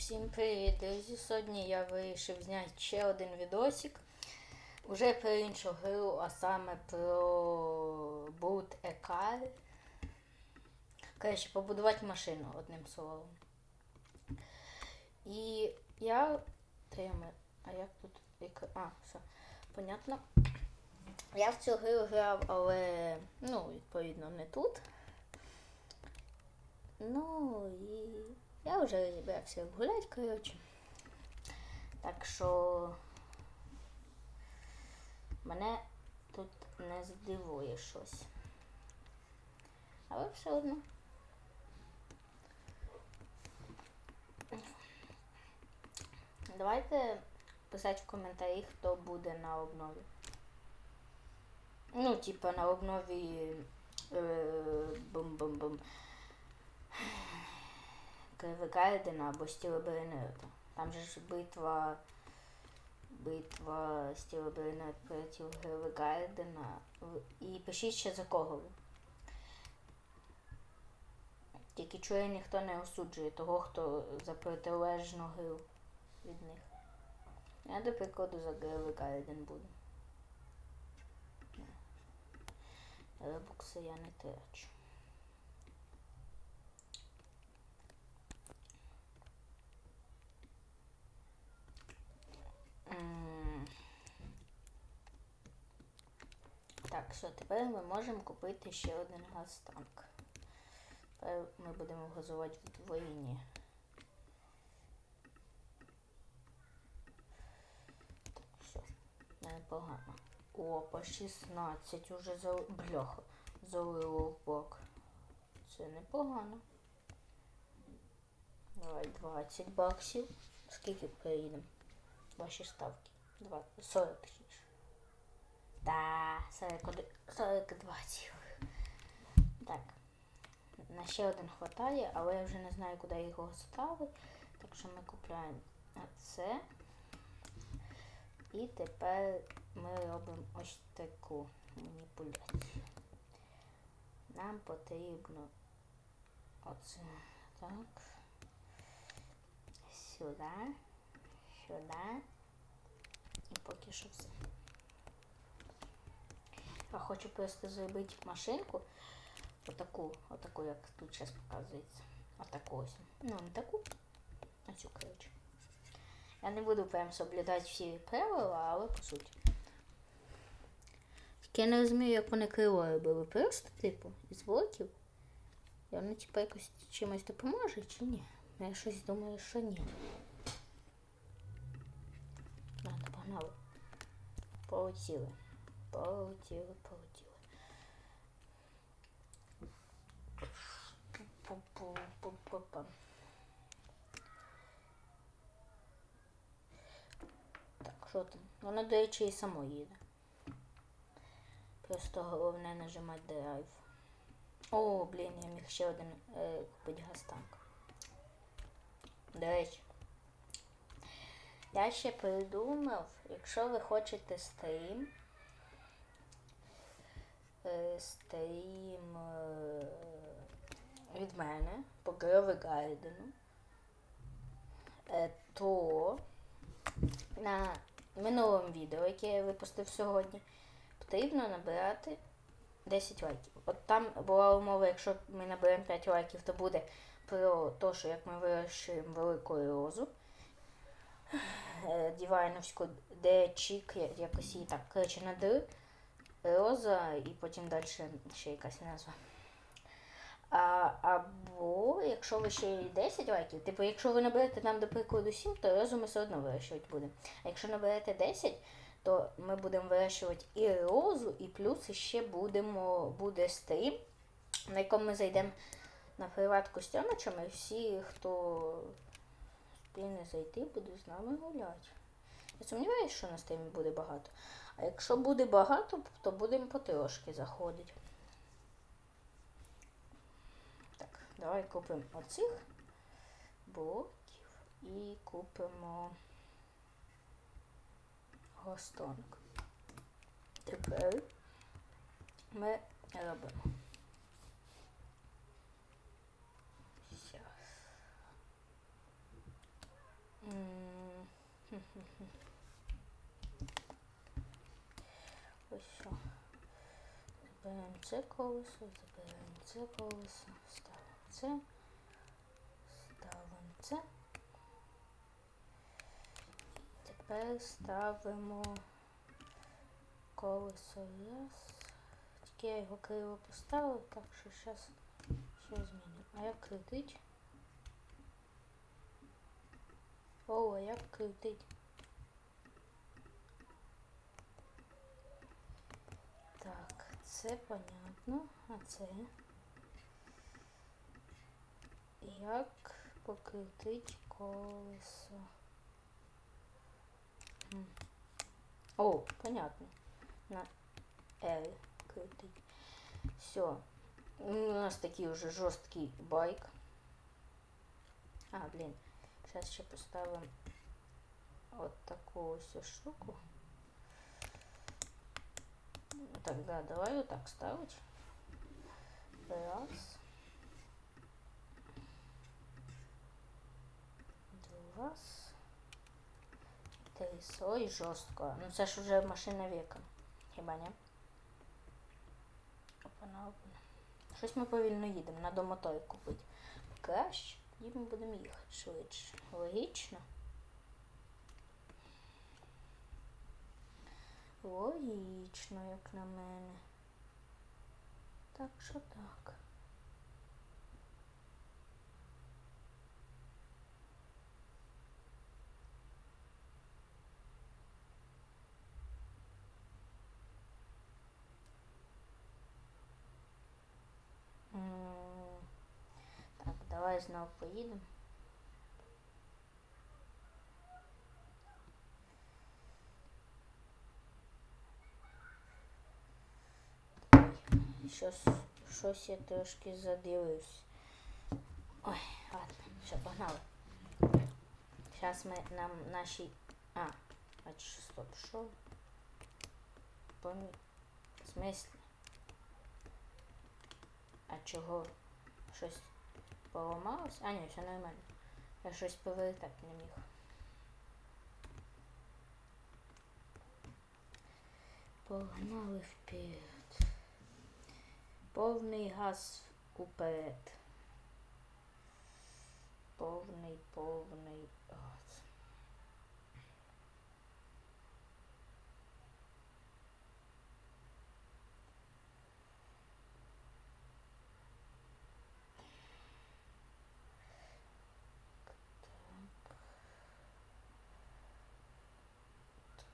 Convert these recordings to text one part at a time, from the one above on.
Всім привіт, друзі! Сьогодні я вирішив зняти ще один відосик. Уже про іншу гру, а саме про Boot a Car. Коротше, побудувати машину, одним словом. І я. А як тут? А, все. Понятно. Я в цю гру грав, але ну, відповідно, не тут. Ну і я вже зібрався гуляти, коротше. Так що мене тут не здивує щось. Але все одно. Давайте писати в коментарі, хто буде на обнові. Ну, типа на обнові е, Кривикайдена або Стілеберенета. Там же ж битва. Битва Стілеберенет проти Гривикайдена. І пишіть ще за кого ви. Тільки чує ніхто не осуджує того, хто за протилежну гру від них. Я, до прикладу, за Гривикайден буду. Ребукси я не трачу. Так, що тепер ми можемо купити ще один газтанк. Тепер ми будемо газувати вдвоєнні. Так, все, непогано. О, по 16 уже за бляха. Залило в бок. Це непогано. Давай 20 баксів. Скільки приїдемо? Ваші ставки. Два- 40 точніше. Да, 41, 42 цілих. Так. На ще один хватає, але я вже не знаю, куди його ставити. Так що ми купляємо це. І тепер ми робимо ось таку маніпуляцію. Нам потрібно оце так. Сюди, сюди. Поки. Я хочу просто зробити машинку. Отаку, отаку, як тут зараз показується. Отаку ось. Ну, не таку, а цю, коротше. Я не буду прям соблюдати всі правила, але по суті. Тільки я не розумію, як вони крило робили. Просто, типу, із блоків. І воно, типу, якось чимось допоможе чи ні? Я щось думаю, що ні. Ладно, погнали. Полетіли. Полетіли, полетіли. Так, що там? Воно, до речі, і само їде. Просто головне нажимати драйв. О, блін, я міг ще один е, купити газтанк. До речі. Я ще придумав, якщо ви хочете стрім, е, стрім е, від мене по Грови Гайдену, е, то на минулому відео, яке я випустив сьогодні, потрібно набирати 10 лайків. От там була умова, якщо ми наберемо 5 лайків, то буде про те, що як ми вирощуємо велику розу. Е, Дівайновську, де чік, якось її так, коротше, на Д, роза і потім далі ще якась назва. А, або якщо ви ще 10 лайків, типу, якщо ви наберете нам, до прикладу, 7, то розу ми все одно вирощувати будемо. А якщо наберете 10, то ми будемо вирощувати і розу, і плюс ще будемо, буде стрім, на якому ми зайдемо на приватку Тьомичем, і всі, хто спільне зайти, буде з нами гуляти. Я сумніваюся, що на стрімі буде багато. А якщо буде багато, то будемо потрошки заходити. Так, давай купимо оцих блоків і купимо гостонок. Тепер ми робимо. Щас. Ось що. Забираємо це колесо, забираємо це колесо, ставимо це, ставимо це. Тепер ставимо колесо раз. Тільки я його криво поставив, так що зараз все зміню. А як крутить? О, як крутить? Так, це понятно. А це? Як покрутить колесо? О, понятно. На L крутить. Все. У нас такий уже жорсткий байк. А, блін. Сейчас ще поставимо от таку ось штуку. Так, да, давай вот так ставить. Раз. Два. Три. Ой, жорстко. Ну це ж уже машина века. Хіба не? Опана, опана. Щось ми повільно їдемо. Надо мотор купити. Краще. Тоді ми будемо їхати швидше. Логічно? Логічно, як на мене. Так що так. М, Так, давай знову поїдемо. Щось, щось я трошки задивився. Ой, ладно, все, погнали. Зараз ми нам наші. А, бачиш, стоп, що? Помі... В смислі? А чого? Щось поламалось? А, ні, все нормально. Я щось повертати не міг. Погнали вперед. Повний газ уперед. Повний, повний газ.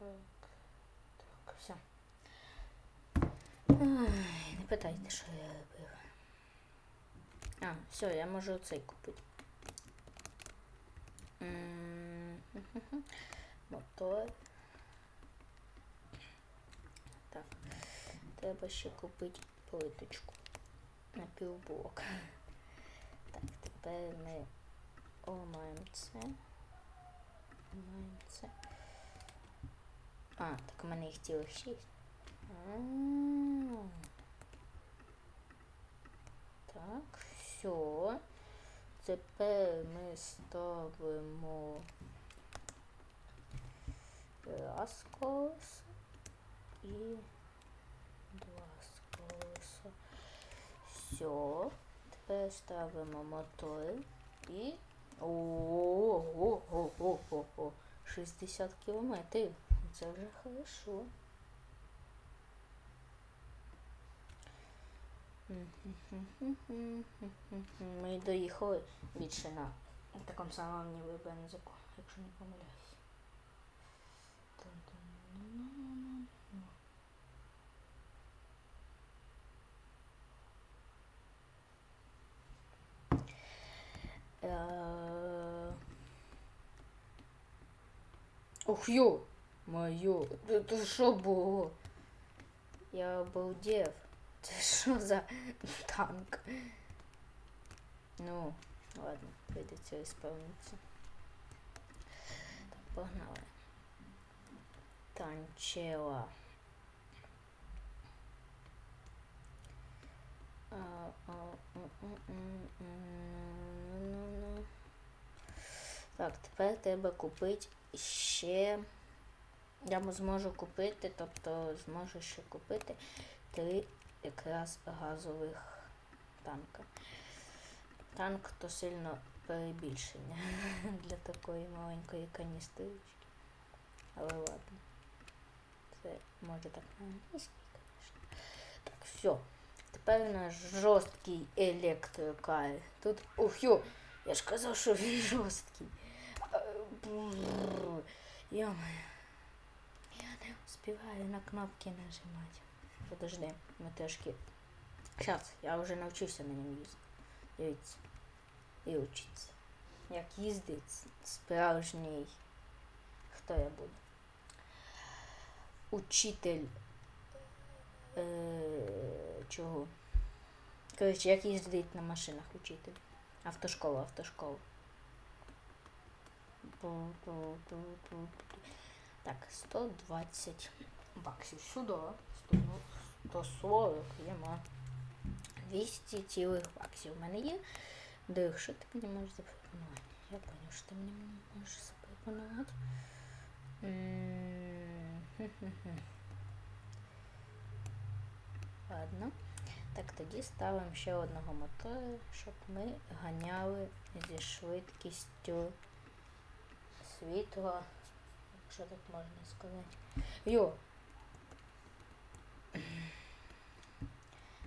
Так. Все. Ай, не питайте, що я робив. А, все, я можу цей купити. Мотор. Так. Треба ще купити плиточку на півблок. Так, тепер ми ламаємо це. Ламаємо це. А, так у мене їх цілих шість. Так, все. Тепер ми ставимо раз колесо і два колеса. Все. Тепер ставимо мотор і. Ого-го-го-го. 60 кілометрів. Це вже хорошо. Ми доїхали більше на такому самому ніби бензику, якщо не помиляюсь. Е, Ух ё, моё, это що було? Я обалдев. Це що за танк? Ну, ладно, прийдеться ісполнитися. Так, погнали. Танчела. А, а, м, м, м, м, ну, ну. Так, тепер треба купити ще я зможу купити, тобто зможу ще купити три якраз газових танка. Танк то сильно перебільшення для такої маленької каністрички. Але ладно. Це може так на англійській, звісно. Так, все. Тепер у нас жорсткий електрокар. Тут. Ух, йо! Я ж казав, що він жорсткий. Йомаю. Успіваю на кнопки нажимати. Подожди, трошки. Зараз, я вже навчився на ньому їздити. І учиться. Як їздить справжній. Хто я буду? Учитель. Е, чого? Коротше, як їздить на машинах учитель. Автошкола, автошкола. Так, 120 баксів сюди. 140 єма. 200 цілих баксів у мене є. Дих, що ти мені можеш запропонувати? Я поняв, що ти мені можеш запропонувати. Ладно. Так, тоді ставимо ще одного мотора, щоб ми ганяли зі швидкістю світла, якщо так можна сказати. Йо!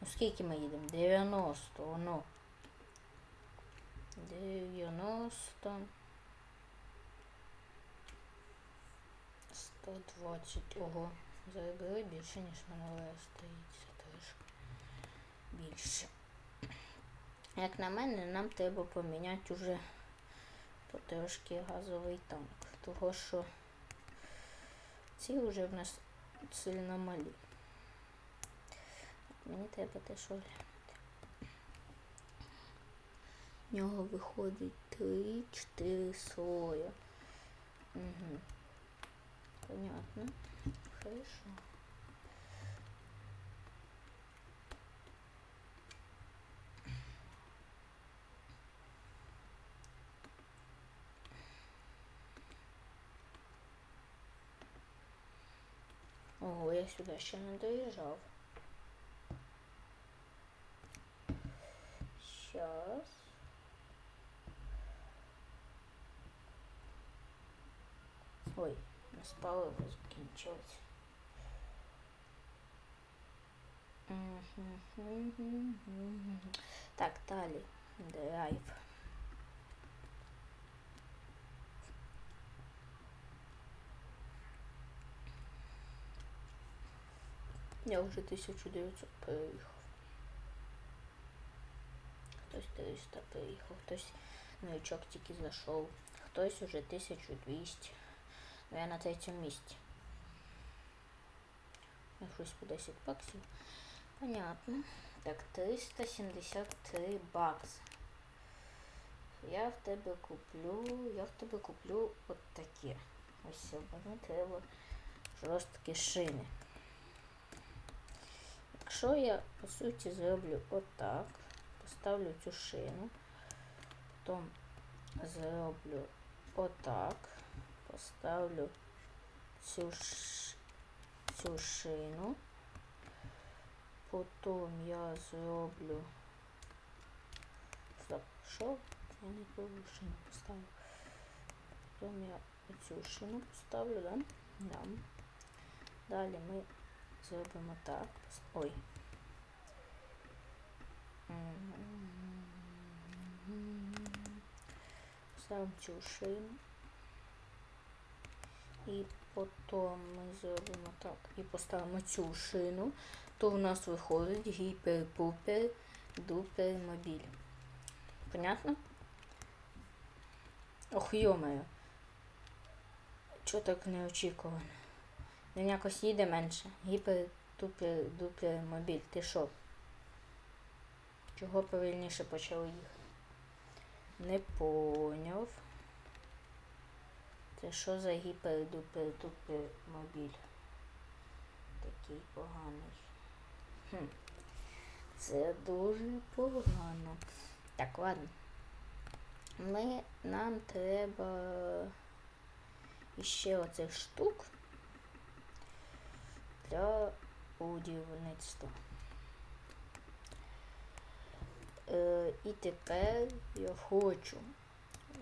Ну скільки ми їдемо? 90, воно. 90. 120. Ого, заробили більше, ніж минуле стоїть трошки. Більше. Як на мене, нам треба поміняти уже потрошки газовий танк. Того що ці вже в нас сильно малі. Мені треба теж оглянути. В нього виходить 3-4 слоя. Угу. Понятно. Хорошо. я сюди ще не доїжджав. Сейчас. Ой, у нас паливо закінчилось. Так, далі. Драйв. Я вже 1900 переїхав. Хтось 300 переїхав, хтось новичок тільки зайшов, хтось уже 1200. Ну я на третьому місці. Щось по 10 баксів. Понятно. Так, 373 бакси. Я в тебе куплю, я в тебе куплю от такі. Ось мені треба жорсткі шини. Якщо я, по суті, зроблю отак, поставлю цю шину, потім зроблю отак, поставлю цю, ш... цю шину, потім я зроблю. Стоп, що? Я не повинну шину поставлю. Потім я цю шину поставлю, да? Да. Далі ми зробимо так. Ой. Ставимо цю шину. І потім ми зробимо так. І поставимо цю шину, то в нас виходить гіпер-пупер дупер мобіль. Понятно? Ох, йомаю. Чого так неочікувано? Він якось їде менше. Гіпер тупер дупер мобіль. Ти що? Чого повільніше почали їхати? Не поняв. Це що за гіпер дупер тупер мобіль? Такий поганий. Хм. Це дуже погано. Так, ладно. Ми нам треба і ще оцих штук для будівництва. Е, і тепер я хочу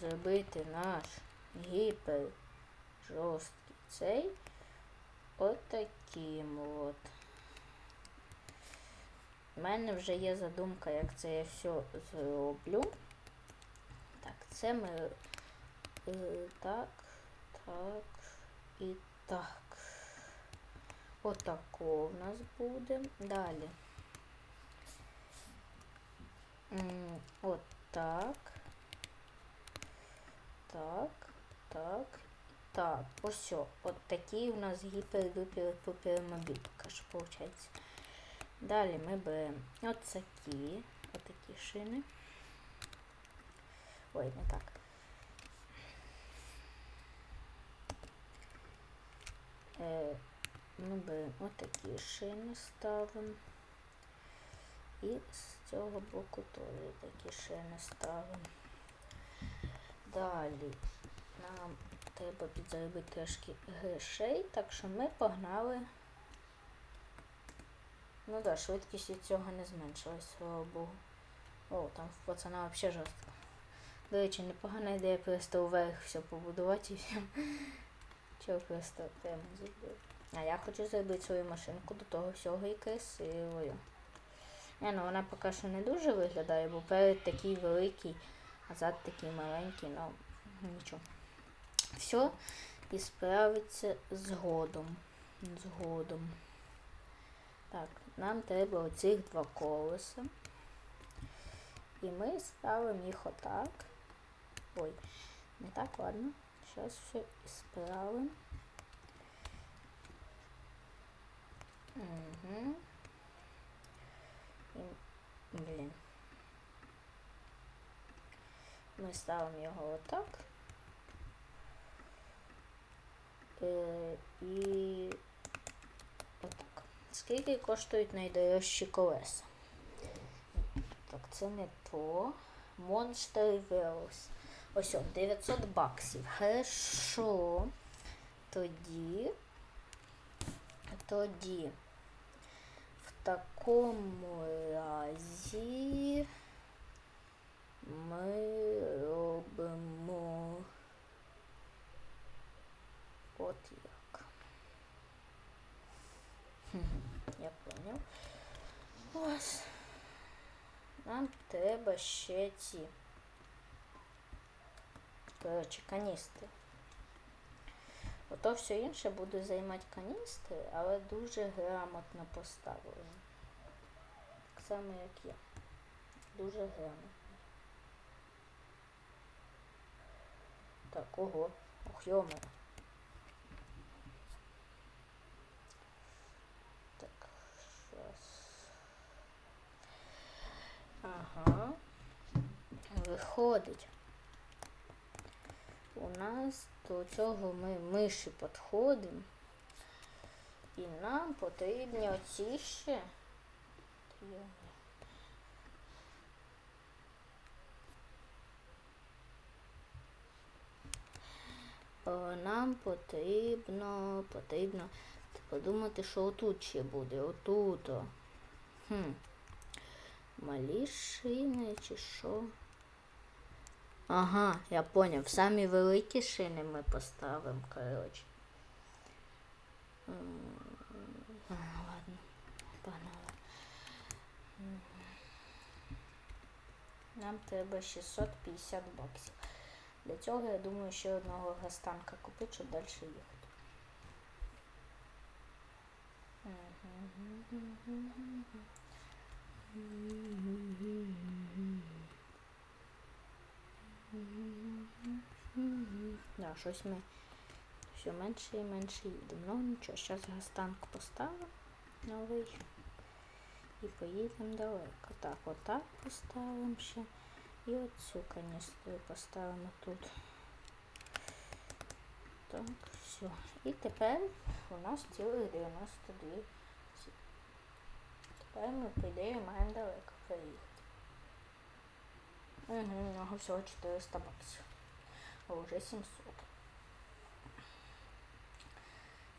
зробити наш гіпер жорсткий цей отаким от. У мене вже є задумка, як це я все зроблю. Так, це ми е, так, так і так. Отако в нас буде. Далі. От так. Так, так, так. Ось. От такий у нас гіпер-гіпер-пупер-мобіль, каже, виходить. Далі ми беремо оцакі, отакі шини. Ой, не так. Е, ми беремо отакі шини ставимо. І з цього боку теж такі шини ставимо. Далі нам треба підзаробити трошки грошей, так що ми погнали. Ну да, швидкість від цього не зменшилась, слава Богу. О, там в пацана взагалі жорстко. До речі, непогана ідея просто вверх все побудувати і все. Чого просто прямо зробити. А я хочу зробити свою машинку до того всього і красивою. Не, ну вона поки що не дуже виглядає, бо перед такий великий, а зад такий маленький, ну нічого. Все і справиться згодом. Згодом. Так, нам треба оцих два колеса. І ми ставимо їх отак. Ой, не так, ладно. Зараз все ісправимо. Угу. Блін. Ми ставимо його отак. Е, і отак. Скільки коштують найдорожчі колеса? Так, це не то. Monster Wheels. Ось он, 900 баксів. Хорошо. Тоді. Тоді. В такому разі ми робимо от як. Хм, я поняв. Ось. Нам треба ще ці. Коротше, каністри. Ото все інше буде займати каністри, але дуже грамотно поставлено. Так само, як я. Дуже грамотно. Так, ого. Ох, йома. Так, щас. Ага. Виходить. У нас до цього ми миші підходимо. І нам потрібні оці ще. Е, Нам потрібно, потрібно подумати, що отут ще буде. Отут. Хм. Малі шини чи що? Ага, я поняв. Самі великі шини ми поставимо, коротше. Нам треба 650 баксів. Для цього, я думаю, ще одного гастанка купити, щоб далі їхати. Да, щось ми все менше і менше їдемо. Ну нічого, зараз гастанк поставимо новий і поїдемо далеко. Так, отак поставимо ще. І оцю каністру поставимо тут. Так, все. І тепер у нас цілих 92 ці. Тепер ми, по ідеї, маємо далеко приїхати. Угу, у нього всього 400 баксів. А вже 700.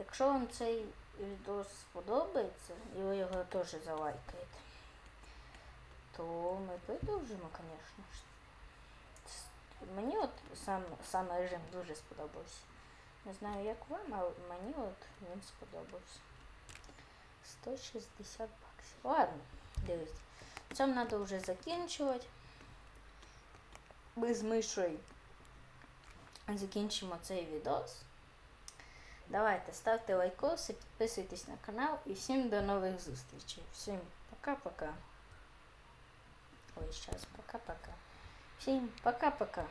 Якщо вам цей відео сподобається, і ви його теж залайкаєте, то ми продовжимо, звісно. Мені от сам, сам режим дуже сподобався. Не знаю, як вам, але мені от він сподобався. 160 баксів. Ладно, дивіться. Цьому треба вже закінчувати. Ми з мишою закінчимо цей відос. Давайте ставте лайкоси, підписуйтесь на канал і всім до нових зустрічей. Всім пока-пока. Ой, зараз пока-пока. Всім пока-пока.